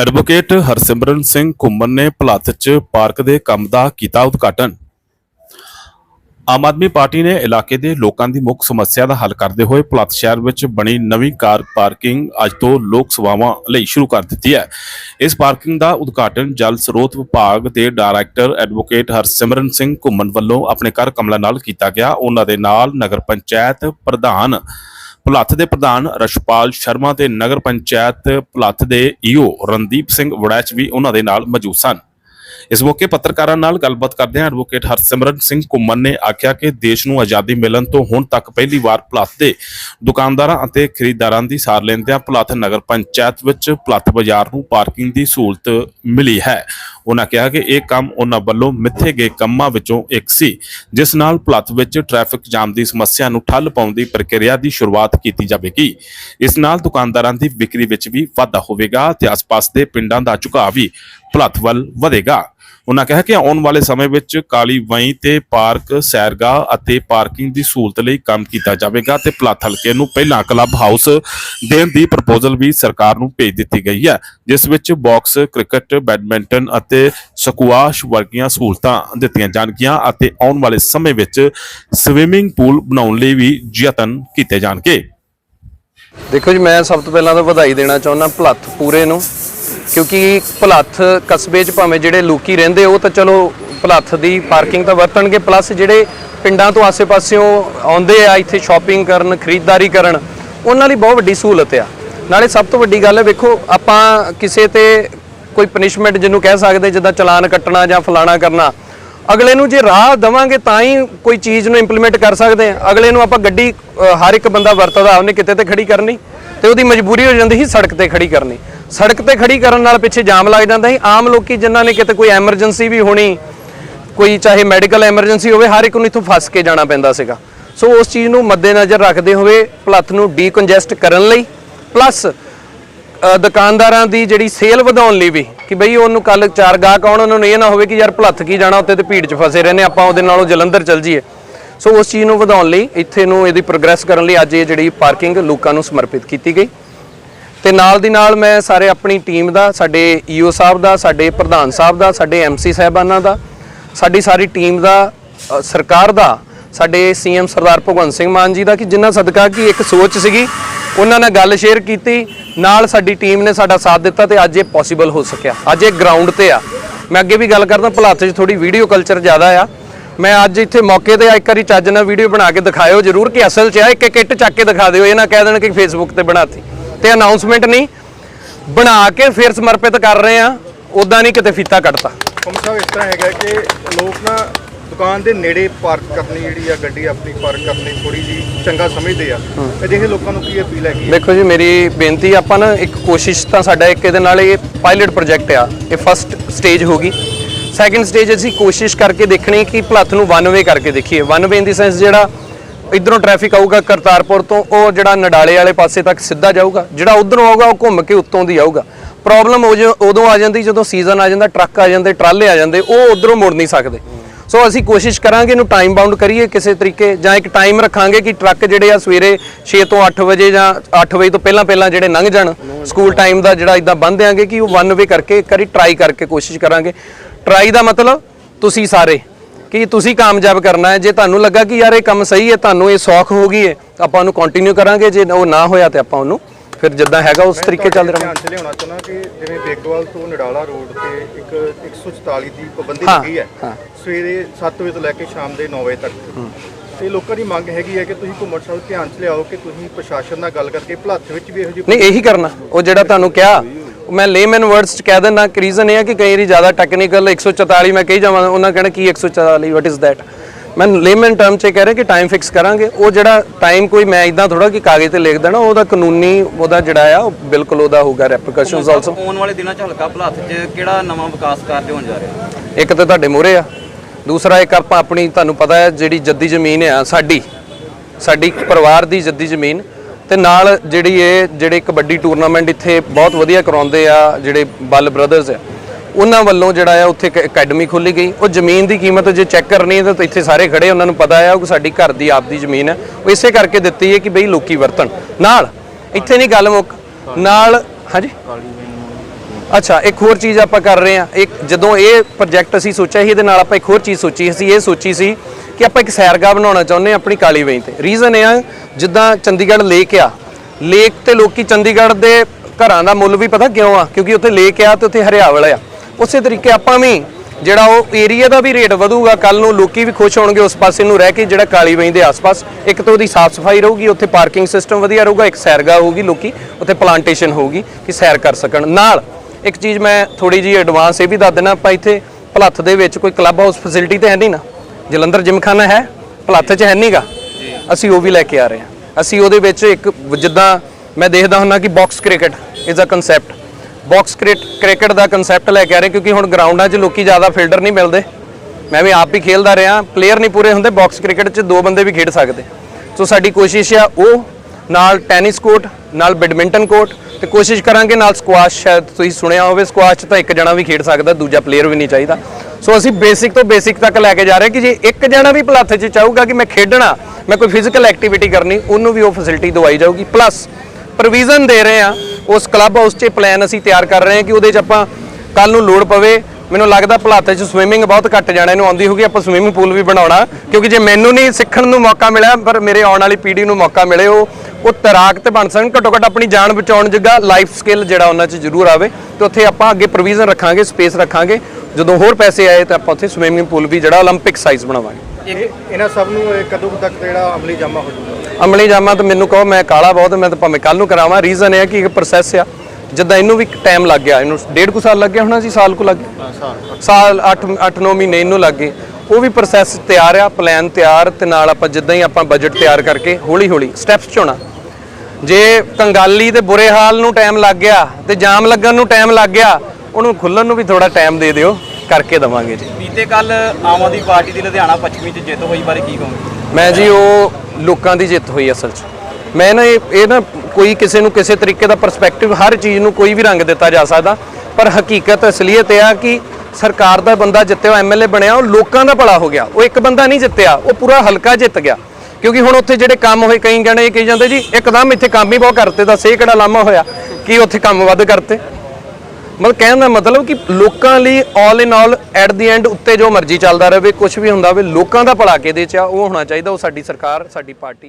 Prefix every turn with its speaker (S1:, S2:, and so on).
S1: Advocate Harsimran Singh ਘੁੰਮਣ ਨੇ ਭਲੱਥ 'ਚ ਪਾਰਕ ਦੇ ਕੰਮ ਦਾ ਕੀਤਾ ਉਦਘਾਟਨ। ਆਮ ਆਦਮੀ ਪਾਰਟੀ ਨੇ ਇਲਾਕੇ ਦੇ ਲੋਕਾਂ ਦੀ ਮੁੱਖ ਸਮੱਸਿਆ ਦਾ ਹੱਲ ਕਰਦੇ ਹੋਏ ਭਲੱਥ ਸ਼ਹਿਰ ਵਿੱਚ ਬਣੀ ਨਵੀਂ ਕਾਰ ਪਾਰਕਿੰਗ ਅੱਜ ਤੋਂ ਲੋਕ ਸੇਵਾਵਾਂ ਲਈ ਸ਼ੁਰੂ ਕਰ ਦਿੱਤੀ ਹੈ। ਇਸ ਪਾਰਕਿੰਗ ਦਾ ਉਦਘਾਟਨ ਜਲ ਸਰੋਤ ਵਿਭਾਗ ਦੇ ਡਾਇਰੈਕਟਰ ਐਡਵੋਕੇਟ ਹਰਸਿਮਰਨ ਸਿੰਘ ਘੁੰਮਣ ਵੱਲੋਂ ਆਪਣੇ ਘਰ ਕਮਲਾ ਨਾਲ ਕੀਤਾ ਗਿਆ। ਉਹਨਾਂ ਦੇ ਨਾਲ ਨਗਰ ਪੰਚਾਇਤ ਪ੍ਰਧਾਨ ਭਲੱਥ ਦੇ ਪ੍ਰਧਾਨ ਰਸ਼ਪਾਲ ਸ਼ਰਮਾ ਤੇ ਨਗਰ ਪੰਚਾਇਤ ਭਲੱਥ ਦੇ ਈਓ ਰਣਦੀਪ ਸਿੰਘ ਵੜੈਚ ਵੀ ਉਹਨਾਂ ਦੇ ਨਾਲ ਮੌਜੂਦ ਸਨ। ਇਸ ਮੌਕੇ ਪੱਤਰਕਾਰਾਂ ਨਾਲ ਗੱਲਬਾਤ ਕਰਦਿਆਂ ਐਡਵੋਕੇਟ ਹਰਸਿਮਰਨ ਸਿੰਘ ਘੁੰਮਣ ਨੇ ਆਖਿਆ ਕਿ ਦੇਸ਼ ਨੂੰ ਆਜ਼ਾਦੀ ਮਿਲਣ ਤੋਂ ਹੁਣ ਤੱਕ ਪਹਿਲੀ ਵਾਰ ਭਲੱਥ ਦੇ ਦੁਕਾਨਦਾਰਾਂ ਅਤੇ ਖਰੀਦਦਾਰਾਂ ਦੀ ਸਾਰ ਲੈਂਦਿਆਂ ਭਲੱਥ ਨਗਰ ਪੰਚਾਇਤ ਵਿੱਚ ਭਲੱਥ ਬਾਜ਼ਾਰ ਨੂੰ ਪਾਰਕਿੰਗ ਦੀ ਸਹੂਲਤ ਮਿਲੀ ਹੈ। ਉਹਨਾਂ ਕਿਹਾ ਕਿ ਇਹ ਕੰਮ ਉਹਨਾਂ ਵੱਲੋਂ ਮਿੱਥੇ ਗਏ ਕੰਮਾਂ ਵਿੱਚੋਂ ਇੱਕ ਸੀ, ਜਿਸ ਨਾਲ ਭਲੱਥ ਵਿੱਚ ਟ੍ਰੈਫਿਕ ਜਾਮ ਦੀ ਸਮੱਸਿਆ ਨੂੰ ਠੱਲ ਪਾਉਣ ਦੀ ਪ੍ਰਕਿਰਿਆ ਦੀ ਸ਼ੁਰੂਆਤ ਕੀਤੀ ਜਾਵੇਗੀ। ਇਸ ਨਾਲ ਦੁਕਾਨਦਾਰਾਂ ਦੀ ਵਿਕਰੀ ਵਿੱਚ ਵੀ ਵਾਧਾ ਹੋਵੇਗਾ ਤੇ ਆਸ-ਪਾਸ ਦੇ ਪਿੰਡਾਂ ਦਾ ਝੁਕਾਅ ਵੀ ਭਲੱਥ ਵੱਲ ਵਧੇਗਾ। ਉਹਨਾਂ ਕਿਹਾ ਕਿ ਆਉਣ ਵਾਲੇ ਸਮੇਂ ਵਿੱਚ ਕਾਲੀ ਵਈ ਤੇ ਪਾਰਕ, ਸੈਰਗਾਹ ਅਤੇ ਪਾਰਕਿੰਗ ਦੀ ਸਹੂਲਤ ਲਈ ਕੰਮ ਕੀਤਾ ਜਾਵੇਗਾ ਤੇ ਭਲੱਥ ਹਲਕੇ ਨੂੰ ਪਹਿਲਾਂ ਕਲੱਬ ਹਾਊਸ ਦੇਣ ਦੀ ਪ੍ਰਪੋਜ਼ਲ ਵੀ ਸਰਕਾਰ ਨੂੰ ਭੇਜ ਦਿੱਤੀ ਗਈ ਹੈ, ਜਿਸ ਵਿੱਚ ਬਾਕਸ, ਕ੍ਰਿਕਟ, ਬੈਡਮਿੰਟਨ ਅਤੇ ਸਕੁਆਸ਼ ਵਰਗੀਆਂ ਸਹੂਲਤਾਂ ਦਿੱਤੀਆਂ ਜਾਣਗੀਆਂ ਅਤੇ ਆਉਣ ਵਾਲੇ ਸਮੇਂ ਵਿੱਚ ਸਵਿਮਿੰਗ ਪੂਲ ਬਣਾਉਣ ਲਈ ਵੀ ਯਤਨ ਕੀਤੇ ਜਾਣਗੇ।
S2: ਦੇਖੋ ਜੀ, ਮੈਂ ਸਭ ਤੋਂ ਪਹਿਲਾਂ ਤਾਂ ਵਧਾਈ ਦੇਣਾ ਚਾਹੁੰਦਾ ਭਲੱਥ ਪੂਰੇ ਨੂੰ। ਕਿਉਂਕਿ ਭਲੱਥ ਕਸਬੇ 'ਚ ਭਾਵੇਂ ਜਿਹੜੇ ਲੋਕੀ ਰਹਿੰਦੇ ਉਹ ਤਾਂ ਚਲੋ ਭਲੱਥ ਦੀ ਪਾਰਕਿੰਗ ਤਾਂ ਵਰਤਣਗੇ ਪਲੱਸ ਜਿਹੜੇ ਪਿੰਡਾਂ ਤੋਂ ਆਸੇ-ਪਾਸਿਓਂ ਆਉਂਦੇ ਆ, ਇੱਥੇ ਸ਼ਾਪਿੰਗ ਕਰਨ, ਖਰੀਦਦਾਰੀ ਕਰਨ, ਉਹਨਾਂ ਲਈ ਬਹੁਤ ਵੱਡੀ ਸਹੂਲਤ ਆ। ਨਾਲੇ ਸਭ ਤੋਂ ਵੱਡੀ ਗੱਲ ਹੈ, ਵੇਖੋ, ਆਪਾਂ ਕਿਸੇ ਤੇ ਕੋਈ ਪਨਿਸ਼ਮੈਂਟ ਜਿਹਨੂੰ ਕਹਿ ਸਕਦੇ, ਜਿੱਦਾਂ ਚਲਾਨ ਕੱਟਣਾ ਜਾਂ ਫਲਾਣਾ ਕਰਨਾ, ਅਗਲੇ ਨੂੰ ਜੇ ਰਾਹ ਦਵਾਂਗੇ ਤਾਂ ਹੀ ਕੋਈ ਚੀਜ਼ ਨੂੰ ਇੰਪਲੀਮੈਂਟ ਕਰ ਸਕਦੇ ਆ। ਅਗਲੇ ਨੂੰ ਆਪਾਂ ਗੱਡੀ ਹਰ ਇੱਕ ਬੰਦਾ ਵਰਤਦਾ, ਉਹਨੇ ਕਿਤੇ ਤੇ ਖੜੀ ਕਰਨੀ ਤੇ ਉਹਦੀ ਮਜਬੂਰੀ ਹੋ ਜਾਂਦੀ ਸੀ, ਸੜਕ ਤੇ ਖੜੀ ਕਰਨੀ। ਸੜਕ ਤੇ ਖੜੀ ਕਰਨ ਨਾਲ ਪਿੱਛੇ ਜਾਮ ਲੱਗ ਜਾਂਦਾ ਸੀ। ਆਮ ਲੋਕੀ ਜਿਨ੍ਹਾਂ ਨੇ ਕਿਤੇ ਕੋਈ ਐਮਰਜੈਂਸੀ ਵੀ ਹੋਣੀ, ਕੋਈ ਚਾਹੇ ਮੈਡੀਕਲ ਐਮਰਜੈਂਸੀ ਹੋਵੇ, ਹਰ ਇੱਕ ਨੂੰ ਇੱਥੋਂ ਫਸ ਕੇ ਜਾਣਾ ਪੈਂਦਾ ਸੀਗਾ। ਸੋ ਉਸ ਚੀਜ਼ ਨੂੰ ਮੱਦੇਨਜ਼ਰ ਰੱਖਦੇ ਹੋਏ ਭਲੱਥ ਨੂੰ ਡੀਕੰਜੈਸਟ ਕਰਨ ਲਈ ਪਲੱਸ ਦੁਕਾਨਦਾਰਾਂ ਦੀ ਜਿਹੜੀ ਸੇਲ ਵਧਾਉਣ ਲਈ ਵੀ, ਕਿ ਬਈ ਉਹਨੂੰ ਕੱਲ ਚਾਰ ਗਾਹਕ ਆਉਣ, ਉਹਨਾਂ ਨੂੰ ਇਹ ਨਾ ਹੋਵੇ ਕਿ ਯਾਰ ਭਲੱਥ ਕੀ ਜਾਣਾ ਉੱਤੇ ਤੇ ਭੀੜ 'ਚ ਫਸੇ ਰਹਿੰਦੇ ਆਪਾਂ ਉਹਦੇ ਨਾਲੋਂ ਜਲੰਧਰ ਚੱਲ ਜਾਈਏ। ਸੋ ਉਸ ਚੀਜ਼ ਨੂੰ ਵਧਾਉਣ ਲਈ ਇੱਥੇ ਨੂੰ ਇਹਦੀ ਪ੍ਰੋਗਰੈਸ ਕਰਨ ਲਈ ਅੱਜ ਇਹ ਜਿਹੜੀ ਪਾਰਕਿੰਗ ਲੋਕਾਂ ਨੂੰ ਸਮਰਪਿਤ ਕੀਤੀ ਗਈ। ਤੇ ਨਾਲ ਦੀ ਨਾਲ ਮੈਂ ਸਾਰੇ ਆਪਣੀ ਟੀਮ ਦਾ, ਸਾਡੇ ਈਓ ਸਾਹਿਬ ਦਾ, ਸਾਡੇ ਪ੍ਰਧਾਨ ਸਾਹਿਬ ਦਾ, ਸਾਡੇ ਐਮਸੀ ਸਾਹਿਬਾਨਾਂ ਦਾ, ਸਾਡੀ ਸਾਰੀ ਟੀਮ ਦਾ ਸਰਕਾਰ ਦਾ, ਸਾਡੇ ਸੀਐਮ ਸਰਦਾਰ ਭਗਵੰਤ ਸਿੰਘ ਮਾਨ ਜੀ ਦਾ ਕਿ ਜਿਨ੍ਹਾਂ ਸਦਕਾ ਕਿ ਇੱਕ ਸੋਚ ਸੀਗੀ, ਉਹਨਾਂ ਨਾਲ ਗੱਲ ਸ਼ੇਅਰ ਕੀਤੀ, ਨਾਲ ਸਾਡੀ ਟੀਮ ਨੇ ਸਾਡਾ ਸਾਥ ਦਿੱਤਾ ਤੇ ਅੱਜ ਇਹ ਪੋਸੀਬਲ ਹੋ ਸਕਿਆ। ਅੱਜ ਇਹ ਗਰਾਊਂਡ ਤੇ ਆ। ਮੈਂ ਅੱਗੇ ਵੀ ਗੱਲ ਕਰਦਾ ਭਲਾਤ 'ਚ ਥੋੜੀ ਵੀਡੀਓ ਕਲਚਰ ਜ਼ਿਆਦਾ ਆ। ਮੈਂ ਅੱਜ ਇੱਥੇ ਮੌਕੇ ਤੇ ਇੱਕ ਵਾਰੀ ਚੱਜ ਨਾਲ ਵੀਡੀਓ ਬਣਾ ਕੇ ਦਿਖਾਇਓ ਜਰੂਰ ਕਿ ਅਸਲ 'ਚ ਆ ਇੱਕ ਕਿੱਟ ਚੱਕ ਕੇ ਦਿਖਾ ਦਿਓ, ਇਹ ਨਾ ਕਹਿ ਦੇਣ ਕਿ ਫੇਸਬੁੱਕ ਤੇ ਬਣਾਤੀ। ਤੇ ਅਨਾਉਂਸਮੈਂਟ ਨਹੀਂ। ਬਣਾ ਕੇ ਫਿਰ ਸਮਰਪਿਤ ਕਰ ਰਹੇ ਆ ਉਦਾਂ ਨਹੀਂ ਕਿਤੇ ਫੀਤਾ ਕੱਟਤਾ
S3: ਕਮਲ ਸਾਹਿਬ ਇਸ ਤਰ੍ਹਾਂ ਹੈਗਾ ਕਿ ਲੋਕ ਨਾ ਦੁਕਾਨ ਦੇ ਨੇੜੇ ਪਾਰਕ ਕਰਨੀ ਜਿਹੜੀ ਆ ਗੱਡੀ ਆਪਣੀ ਪਾਰਕ ਕਰਨੀ ਥੋੜੀ ਜੀ ਚੰਗਾ ਸਮਝਦੇ ਆ। ਅਜਿਹੇ ਲੋਕਾਂ ਨੂੰ ਕੀ ਅਪੀਲ ਹੈਗੀ ਹੈ?
S2: ਦੇਖੋ ਜੀ ਮੇਰੀ ਬੇਨਤੀ ਆਪਾਂ ਨਾ ਇੱਕ ਕੋਸ਼ਿਸ਼ ਤਾਂ ਸਾਡਾ ਇੱਕ ਇਹਦੇ ਨਾਲ ਇਹ ਪਾਇਲਟ ਪ੍ਰੋਜੈਕਟ ਆ। ਇਹ ਫਸਟ ਸਟੇਜ ਹੋਗੀ ਸੈਕੰਡ ਸਟੇਜ ਅਸੀਂ ਕੋਸ਼ਿਸ਼ ਕਰਕੇ ਦੇਖਣੀ ਕਿ ਭਲੱਥ ਨੂੰ ਵਨ ਵੇ ਕਰਕੇ ਦੇਖੀਏ। ਵਨ ਵੇ ਇਨ ਦੀ ਸੈਂਸ ਜਿਹੜਾ ਇਧਰੋਂ ਟ੍ਰੈਫਿਕ ਆਊਗਾ ਕਰਤਾਰਪੁਰ ਤੋਂ, ਉਹ ਜਿਹੜਾ ਨਡਾਲੇ ਵਾਲੇ ਪਾਸੇ ਤੱਕ ਸਿੱਧਾ ਜਾਊਗਾ, ਜਿਹੜਾ ਉਧਰੋਂ ਆਊਗਾ ਉਹ ਘੁੰਮ ਕੇ ਉੱਤੋਂ ਦੀ ਆਊਗਾ। ਪ੍ਰੋਬਲਮ ਉਦੋਂ ਆ ਜਾਂਦੀ ਜਦੋਂ ਸੀਜ਼ਨ ਆ ਜਾਂਦਾ ਟਰੱਕ ਆ ਜਾਂਦੇ, ਟਰਾਲੇ ਆ ਜਾਂਦੇ, ਉਹ ਉਧਰੋਂ ਮੁੜ ਨਹੀਂ ਸਕਦੇ। ਸੋ ਅਸੀਂ ਕੋਸ਼ਿਸ਼ ਕਰਾਂਗੇ ਇਹਨੂੰ ਟਾਈਮ ਬਾਉਂਡ ਕਰੀਏ ਕਿਸੇ ਤਰੀਕੇ, ਜਾਂ ਇੱਕ ਟਾਈਮ ਰੱਖਾਂਗੇ ਕਿ ਟਰੱਕ ਜਿਹੜੇ ਆ ਸਵੇਰੇ 6 ਤੋਂ 8 ਵਜੇ ਜਾਂ 8 ਵਜੇ ਤੋਂ ਪਹਿਲਾਂ ਪਹਿਲਾਂ ਜਿਹੜੇ ਲੰਘ ਜਾਣ ਸਕੂਲ ਟਾਈਮ ਦਾ ਜਿਹੜਾ ਇਦਾਂ ਬੰਦ ਦਿਆਂਗੇ ਕਿ ਉਹ ਵਨ ਵੇ ਕਰਕੇ ਕਰੀ ਟਰਾਈ ਕਰਕੇ ਕੋਸ਼ਿਸ਼ ਕਰਾਂਗੇ। ਟਰਾਈ ਦਾ ਮਤਲਬ ਤੁਸੀਂ ਸਾਰੇ ਕਿ ਤੁਸੀਂ ਕਾਮਯਾਬ ਕਰਨਾ ਹੈ। ਜੇ ਤੁਹਾਨੂੰ ਲੱਗਾ ਕਿ ਯਾਰ ਇਹ ਕੰਮ ਸਹੀ ਹੈ ਤੁਹਾਨੂੰ ਇਹ ਸੌਖ ਹੋ ਗਈ ਹੈ ਆਪਾਂ ਉਹਨੂੰ ਕੰਟੀਨਿਊ ਕਰਾਂਗੇ। ਜੇ ਉਹ ਨਾ ਹੋਇਆ ਤੇ ਆਪਾਂ ਉਹਨੂੰ ਫਿਰ ਜਿੱਦਾਂ ਹੈਗਾ ਉਸ ਤਰੀਕੇ ਚੱਲ ਰਹਾਂਗੇ।
S3: 'ਚ ਲਿਆਉਣਾ ਚਾਹੁੰਦਾ ਕਿ ਜਿਵੇਂ ਬੇਗਵਾਲ ਤੋਂ ਨਡਾਲਾ ਰੋਡ ਤੇ ਇੱਕ 144 ਦੀ ਪਾਬੰਦੀ
S2: ਹਾਂ,
S3: ਲੱਗੀ ਹੈ।
S2: ਹਾਂ।
S3: ਸਵੇਰੇ 7 ਵਜੇ ਤੋਂ ਲੈ ਕੇ ਸ਼ਾਮ ਦੇ 9 ਵਜੇ ਤੱਕ। ਤੇ ਲੋਕਾਂ ਦੀ ਮੰਗ ਹੈਗੀ ਹੈ ਕਿ ਤੁਸੀਂ ਘੁੰਮਣ ਸਾਹਿਬ ਧਿਆਨ 'ਚ ਲਿਆਓ ਕਿ ਤੁਸੀਂ ਪ੍ਰਸ਼ਾਸਨ ਨਾਲ ਗੱਲ ਕਰਕੇ ਭਲੱਥ ਵਿੱਚ ਵੀ ਇਹੋ ਜਿਹੀ
S2: ਨਹੀਂ ਇਹੀ ਕਰਨਾ। ਉਹ ਜਿਹੜਾ ਤੁਹਾਨੂੰ ਕਿਹਾ ਮੈਂ ਲੇਮਨ ਵਰਡਸ ਚ ਕਹਿ ਦਿੰਦਾ ਕਿ ਰੀਜ਼ਨ ਇਹ ਹੈ ਕਿ ਕਈ ਵਾਰੀ ਜ਼ਿਆਦਾ ਟੈਕਨੀਕਲ 144 ਮੈਂ ਕਹੀ ਜਾਵਾਂ ਉਹਨਾਂ ਕਹਿਣਾ ਕੀ 144 ਵਾਟ ਇਜ਼ ਦੈਟ ਮੈਂ ਲੇਮਨ ਟਰਮ ਚ ਕਹਿ ਰਿਹਾ ਕਿ ਟਾਈਮ ਫਿਕਸ ਕਰਾਂਗੇ। ਉਹ ਜਿਹੜਾ ਟਾਈਮ ਕੋਈ ਮੈਂ ਇਦਾਂ ਥੋੜਾ ਕਿ ਕਾਗਜ਼ ਤੇ ਲਿਖ ਦੇਣਾ ਉਹਦਾ ਕਾਨੂੰਨੀ ਉਹਦਾ ਜਿਹੜਾ ਆ ਉਹ ਬਿਲਕੁਲ ਉਹਦਾ ਹੋਊਗਾ ਰੈਪਰੀਕਸ਼ਨਸ ਆਲਸੋ
S4: ਆਉਣ ਵਾਲੇ ਦਿਨਾਂ 'ਚ ਹਲਕਾ ਭਲਾਥ 'ਚ ਕਿਹੜਾ ਨਵਾਂ ਵਿਕਾਸ ਕਾਰਜ ਹੋਣ ਜਾ ਰਿਹਾ?
S2: ਇੱਕ ਤਾਂ ਤੁਹਾਡੇ ਮੂਹਰੇ ਆ। ਦੂਸਰਾ ਇੱਕ ਆਪਾਂ ਆਪਣੀ ਤੁਹਾਨੂੰ ਪਤਾ ਹੈ ਜਿਹੜੀ ਜੱਦੀ ਜ਼ਮੀਨ ਆ ਸਾਡੀ ਸਾਡੀ ਪਰਿਵਾਰ ਦੀ ਜੱਦੀ ਜ਼ਮੀਨ ਤੇ ਨਾਲ ਜਿਹੜੀ ਇਹ ਜਿਹੜੇ ਕਬੱਡੀ ਟੂਰਨਾਮੈਂਟ ਇੱਥੇ ਬਹੁਤ ਵਧੀਆ ਕਰਾਉਂਦੇ ਆ, ਜਿਹੜੇ ਬੱਲ ਬ੍ਰਦਰਸ ਆ, ਉਹਨਾਂ ਵੱਲੋਂ ਜਿਹੜਾ ਆ ਉੱਥੇ ਇੱਕ ਅਕੈਡਮੀ ਖੋਲੀ ਗਈ। ਉਹ ਜ਼ਮੀਨ ਦੀ ਕੀਮਤ ਜੇ ਚੈੱਕ ਕਰਨੀ ਹੈ ਤਾਂ ਇੱਥੇ ਸਾਰੇ ਖੜੇ ਉਹਨਾਂ ਨੂੰ ਪਤਾ ਆ ਉਹ ਸਾਡੀ ਘਰ ਦੀ ਆਪਦੀ ਜ਼ਮੀਨ ਹੈ ਉਹ ਇਸੇ ਕਰਕੇ ਦਿੱਤੀ ਹੈ ਕਿ ਬਈ ਲੋਕੀ ਵਰਤਣ। ਨਾਲ, ਇੱਥੇ ਨਹੀਂ ਗੱਲ ਮੁੱਕ, ਨਾਲ, ਹਾਂਜੀ? ਅੱਛਾ, ਇੱਕ ਹੋਰ ਚੀਜ਼ ਆਪਾਂ ਕਰ ਰਹੇ ਹਾਂ ਇੱਕ ਜਦੋਂ ਇਹ ਪ੍ਰੋਜੈਕਟ ਅਸੀਂ ਸੋਚਿਆ ਸੀ, ਇਹਦੇ ਨਾਲ ਆਪਾਂ ਇੱਕ ਹੋਰ ਚੀਜ਼ ਸੋਚੀ ਸੀ ਇਹ ਸੋਚੀ ਸੀ ਕਿ ਆਪਾਂ ਇੱਕ ਸੈਰਗਾ ਬਣਾਉਣਾ ਚਾਹੁੰਦੇ ਹਾਂ ਆਪਣੀ ਕਾਲੀ ਵੇਈ ਤੇ। ਰੀਜ਼ਨ ਇਹ ਆ, ਜਿੱਦਾਂ ਚੰਡੀਗੜ੍ਹ ਲੇਕ ਆ ਲੇਕ ਤੇ ਲੋਕੀ ਚੰਡੀਗੜ੍ਹ ਦੇ ਘਰਾਂ ਦਾ ਮੁੱਲ ਵੀ ਪਤਾ ਕਿਉਂ ਆ? ਕਿਉਂਕਿ ਉੱਥੇ ਲੇਕ ਆ ਤੇ ਉੱਥੇ ਹਰਿਆਵਲ ਆ। ਉਸੇ ਤਰੀਕੇ ਆਪਾਂ ਵੀ ਜਿਹੜਾ ਉਹ ਏਰੀਆ ਦਾ ਵੀ ਰੇਟ ਵਧੂਗਾ ਕੱਲ ਨੂੰ ਲੋਕੀ ਵੀ ਖੁਸ਼ ਹੋਣਗੇ ਉਸ ਪਾਸੇ ਨੂੰ ਰਹਿ ਕੇ ਜਿਹੜਾ ਕਾਲੀ ਵੇਈ ਦੇ ਆਸ-ਪਾਸ। ਇੱਕ ਤਾਂ ਉਹਦੀ ਸਾਫ਼ ਸਫ਼ਾਈ ਰਹੂਗੀ, ਉੱਥੇ ਪਾਰਕਿੰਗ ਸਿਸਟਮ ਵਧੀਆ ਰਹੂਗਾ, ਇੱਕ ਸੈਰਗਾ ਹੋਊਗੀ ਲੋਕੀ, ਉੱਥੇ ਪਲਾਂਟੇਸ਼ਨ ਹੋਊਗੀ ਕਿ ਸੈਰ ਕਰ ਸਕਣ। ਨਾਲ ਇੱਕ ਚੀਜ਼ ਮੈਂ ਥੋੜੀ ਜੀ ਐਡਵਾਂਸ ਇਹ ਵੀ ਦੱਸ ਦੇਣਾ ਆਪਾਂ ਇੱਥੇ ਭਲੱਥ ਦੇ ਵਿੱਚ ਕੋਈ ਕਲੱਬ ਹਾਊਸ ਫੈਸਿਲਿਟੀ ਤਾਂ ਹੈ ਨਹੀਂ ਨਾ? ਜਲੰਧਰ ਜਿਮਖਾਨਾ ਹੈ ਭਲੱਥ 'ਚ ਹੈ ਨਹੀਂਗਾ ਅਸੀਂ ਉਹ ਵੀ ਲੈ ਕੇ ਆ ਰਹੇ ਹਾਂ। ਅਸੀਂ ਉਹਦੇ ਵਿੱਚ ਇੱਕ ਜਿੱਦਾਂ ਮੈਂ ਦੇਖਦਾ ਹੁੰਨਾ ਕਿ box cricket is a concept box cricket the concept ਲੈ ਕੇ ਆ ਰਹੇ ਕਿਉਂਕਿ ਹੁਣ ਗਰਾਊਂਡਾਂ 'ਚ ਲੋਕੀ ਜ਼ਿਆਦਾ ਫੀਲਡਰ ਨਹੀਂ ਮਿਲਦੇ। ਮੈਂ ਵੀ ਆਪ ਹੀ ਖੇਲਦਾ ਰਿਹਾ ਪਲੇਅਰ ਨਹੀਂ ਪੂਰੇ ਹੁੰਦੇ ਬਾਕਸ ਕ੍ਰਿਕਟ 'ਚ ਦੋ ਬੰਦੇ ਵੀ ਖੇਡ ਸਕਦੇ। ਸੋ ਸਾਡੀ ਕੋਸ਼ਿਸ਼ ਆ ਉਹ ਨਾਲ ਟੈਨਿਸ ਕੋਰਟ, ਨਾਲ ਬੈਡਮਿੰਟਨ ਕੋਰਟ ਤੇ ਕੋਸ਼ਿਸ਼ ਕਰਾਂਗੇ ਨਾਲ ਸਕੁਆਸ਼ ਸ਼ਾਇਦ ਤੁਸੀਂ ਸੁਣਿਆ ਹੋਵੇ ਸਕੁਆਸ਼ 'ਚ ਤਾਂ ਇੱਕ ਜਣਾ ਵੀ ਖੇਡ ਸਕਦਾ, ਦੂਜਾ ਪਲੇਅਰ ਵੀ ਨਹੀਂ ਚਾਹੀਦਾ। ਸੋ ਅਸੀਂ ਬੇਸਿਕ ਤੋਂ ਬੇਸਿਕ ਤੱਕ ਲੈ ਕੇ ਜਾ ਰਹੇ ਕਿ ਜੇ ਇੱਕ ਜਣਾ ਵੀ ਭਲੱਥ 'ਚ ਚਾਹੂਗਾ ਕਿ ਮੈਂ ਖੇਡਣਾ, ਮੈਂ ਕੋਈ ਫਿਜ਼ੀਕਲ ਐਕਟੀਵਿਟੀ ਕਰਨੀ, ਉਹਨੂੰ ਵੀ ਉਹ ਫੈਸਿਲਿਟੀ ਦਵਾਈ ਜਾਊਗੀ। ਪਲੱਸ ਪ੍ਰੋਵੀਜ਼ਨ ਦੇ ਰਹੇ ਆ ਉਸ ਕਲੱਬ ਹਾਊਸ 'ਚ ਪਲਾਨ ਅਸੀਂ ਤਿਆਰ ਕਰ ਰਹੇ ਹਾਂ ਕਿ ਉਹਦੇ 'ਚ ਆਪਾਂ ਕੱਲ ਨੂੰ ਲੋੜ ਪਵੇ ਮੈਨੂੰ ਲੱਗਦਾ ਭਲਾਤੇ 'ਚ ਸਵਿਮਿੰਗ ਬਹੁਤ ਘੱਟ ਜਾਣਾ ਇਹਨੂੰ ਆਉਂਦੀ ਹੋਗੀ ਆਪਾਂ ਸਵਿਮਿੰਗ ਪੂਲ ਵੀ ਬਣਾਉਣਾ ਕਿਉਂਕਿ ਜੇ ਮੈਨੂੰ ਨਹੀਂ ਸਿੱਖਣ ਨੂੰ ਮੌਕਾ ਮਿਲਿਆ ਪਰ ਮੇਰੇ ਆਉਣ ਵਾਲੀ ਪੀੜ੍ਹੀ ਨੂੰ ਮੌਕਾ ਮਿਲੇ ਉਹ ਉਹ ਤੈਰਾਕ ਤੇ ਬਣ ਸਕਣ ਘੱਟੋ ਘੱਟ ਆਪਣੀ ਜਾਨ ਬਚਾਉਣ ਜਗਾ ਲਾਈਫ ਸਕਿੱਲ ਜਿਹੜਾ ਉਹਨਾਂ 'ਚ ਜ਼ਰੂਰ ਆਵੇ ਤੇ ਉੱਥੇ ਆਪਾਂ ਅੱਗੇ ਪ੍ਰੋਵੀਜ਼ਨ ਰੱਖਾਂਗੇ ਸਪੇਸ ਰੱਖਾਂਗੇ ਜਦੋਂ ਹੋਰ ਪੈਸੇ ਆਏ ਤਾਂ ਆਪਾਂ ਉੱਥੇ ਸਵਿਮਿੰਗ ਪੂਲ ਵੀ ਜਿਹੜਾ 올림픽 ਸਾਈਜ਼ ਬਣਾਵਾਂਗੇ
S3: ਇਹ ਇਹਨਾਂ ਸਭ ਨੂੰ ਇਹ ਕਦੋਂ ਕੁ ਤੱਕ ਜਿਹੜਾ ਅਮਲੀ ਜਾਮਾ ਹੋ ਜਾਊਗਾ
S2: ਅਮਲੀ ਜਾਮਾ ਤਾਂ ਮੈਨੂੰ ਕਹੋ ਮੈਂ ਕਾਲਾ ਬਹੁਤ ਮੈਂ ਤਾਂ ਭਾਵੇਂ ਕੱਲ ਨੂੰ ਕਰਾਵਾਂ ਰੀਜ਼ਨ ਇਹ ਹੈ ਕਿ ਇੱਕ ਪ੍ਰੋਸੈਸ ਆ ਜਿੱਦਾਂ ਇਹਨੂੰ ਵੀ ਟਾਈਮ ਲੱਗ ਗਿਆ ਇਹਨੂੰ ਡੇਢ ਕੁ ਸਾਲ ਲੱਗ ਗਿਆ ਹੋਣਾ ਸੀ ਸਾਲ ਕੁ ਲੱਗ ਗਿਆ। ਸਾਲ 8 8 9 ਮਹੀਨੇ ਇਹਨੂੰ ਲੱਗ ਗਏ। ਉਹ ਵੀ ਪ੍ਰੋਸੈਸ ਤਿਆਰ ਆ ਪਲਾਨ ਤਿਆਰ ਤੇ ਨਾਲ ਆਪਾਂ ਜਿੱਦਾਂ ਹੀ ਆਪਾਂ ਬਜਟ ਤਿਆਰ ਕਰਕੇ ਹੌਲੀ ਹੌਲੀ ਸਟੈਪਸ ਚ ਹੋਣਾ ਜੇ ਕੰਗਾਲੀ ਤੇ ਬੁਰੇ ਹਾਲ ਨੂੰ ਟਾਈਮ ਲੱਗ ਗਿਆ ਤੇ ਜਾਮ ਲੱਗਣ ਨੂੰ ਟਾਈਮ ਲੱਗ ਗਿਆ ਉਹਨੂੰ ਖੁੱਲਣ ਨੂੰ ਵੀ ਥੋੜਾ ਟਾਈਮ ਦੇ ਦਿਓ ਕਰਕੇ ਦਵਾਂਗੇ ਜੀ।
S4: ਬੀਤੇ ਕੱਲ ਆਮ ਆਦਮੀ ਪਾਰਟੀ ਦੀ ਲੁਧਿਆਣਾ ਪੱਛਮੀ 'ਚ ਜਿੱਤ ਹੋਈ ਬਾਰੇ ਕੀ ਕਹੋਗੇ?
S2: ਮੈਂ ਜੀ ਉਹ ਲੋਕਾਂ ਦੀ ਜਿੱਤ ਹੋਈ ਅਸਲ 'ਚ। ਮੈਂ ਨਾ ਇਹ ਨਾ ਕੋਈ ਕਿਸੇ ਨੂੰ ਕਿਸੇ ਤਰੀਕੇ ਦਾ ਪਰਸਪੈਕਟਿਵ ਹਰ ਚੀਜ਼ ਨੂੰ ਕੋਈ ਵੀ ਰੰਗ ਦਿੱਤਾ ਜਾ ਸਕਦਾ, ਪਰ ਹਕੀਕਤ ਅਸਲੀਅਤ ਇਹ ਆ ਕਿ ਸਰਕਾਰ ਦਾ ਬੰਦਾ ਜਿੱਤਿਆ ਐਮਐਲਏ ਬਣਿਆ, ਉਹ ਲੋਕਾਂ ਦਾ ਭਲਾ ਹੋ ਗਿਆ। ਉਹ ਇੱਕ ਬੰਦਾ ਨਹੀਂ ਜਿੱਤਿਆ, ਉਹ ਪੂਰਾ ਹਲਕਾ ਜਿੱਤ ਗਿਆ। ਕਿਉਂਕਿ ਹੁਣ ਉੱਥੇ ਜਿਹੜੇ ਕੰਮ ਹੋਏ, ਕਈ ਜਣੇ ਇਹ ਕਹੀ ਜਾਂਦੇ ਜੀ, ਇੱਕਦਮ ਇੱਥੇ ਕੰਮ ਹੀ ਬਹੁਤ ਕਰਤੇ ਦਾ ਸੇ ਕਿਹੜਾ ਲਾਮਾ ਹੋਇਆ, ਕਿ ਉੱਥੇ ਕੰਮ ਵੱਧ ਕਰਤੇ। ਮਤਲਬ ਕਹਿਣ ਦਾ ਮਤਲਬ ਕਿ ਲੋਕਾਂ ਲਈ ਆਲ ਇਨ ਆਲ ਐਟ ਦੀ ਐਂਡ ਉੱਤੇ ਜੋ ਮਰਜ਼ੀ ਚੱਲਦਾ ਰਹੇ ਕੁਝ ਵੀ ਹੁੰਦਾ ਹੋਵੇ, ਲੋਕਾਂ ਦਾ ਭਲਾ ਕਿਹਦੇ ਚ ਆ, ਉਹ ਹੋਣਾ ਚਾਹੀਦਾ, ਉਹ ਸਾਡੀ ਸਰਕਾਰ, ਸਾਡੀ ਪਾਰਟੀ